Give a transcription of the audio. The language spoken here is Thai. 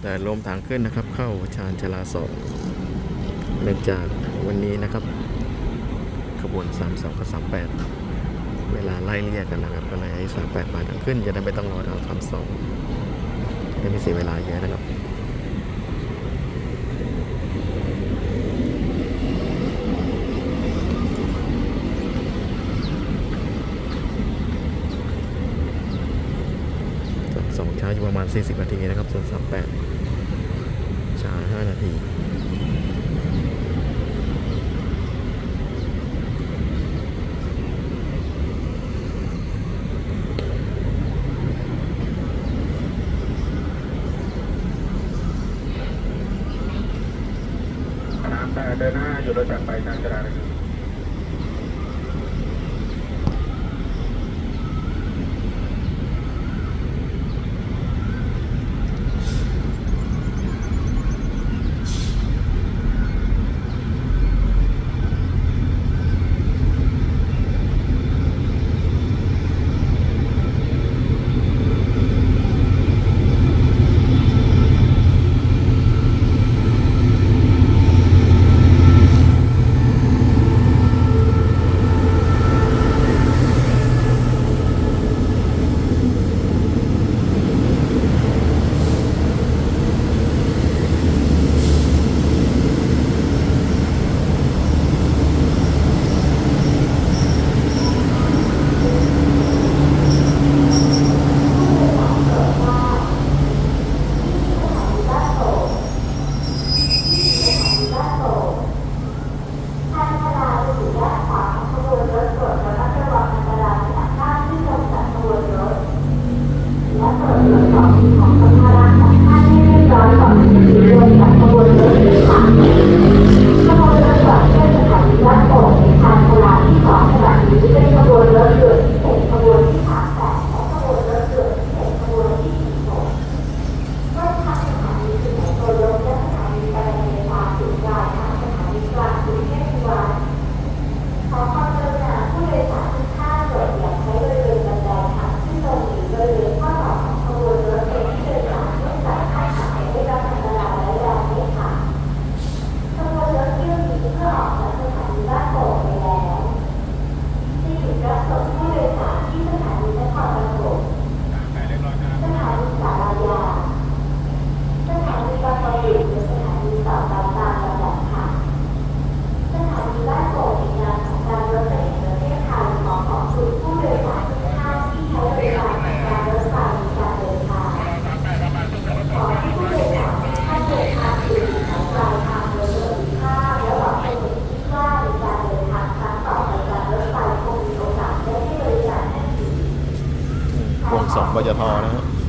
แต่ลมทางขึ้นนะครับ เข้าชานชลาสองเนื่องจากวันนี้นะครับ ขบวน 32กับ38 เวลาไล่เรียกกันนะครับก็เลยให้38มาทางขึ้นจะได้ไม่ต้องรอทาง32ไม่มีเสียเวลาเยอะนะครับ ส่วนส องช้าอยู่ประมาณ 40 นาทีนะครับส่วน38ช้า5นาทีเดินหน้าหยุดรถจักรไปทางจราจร agora, uma folha วงสองบจทนะครับ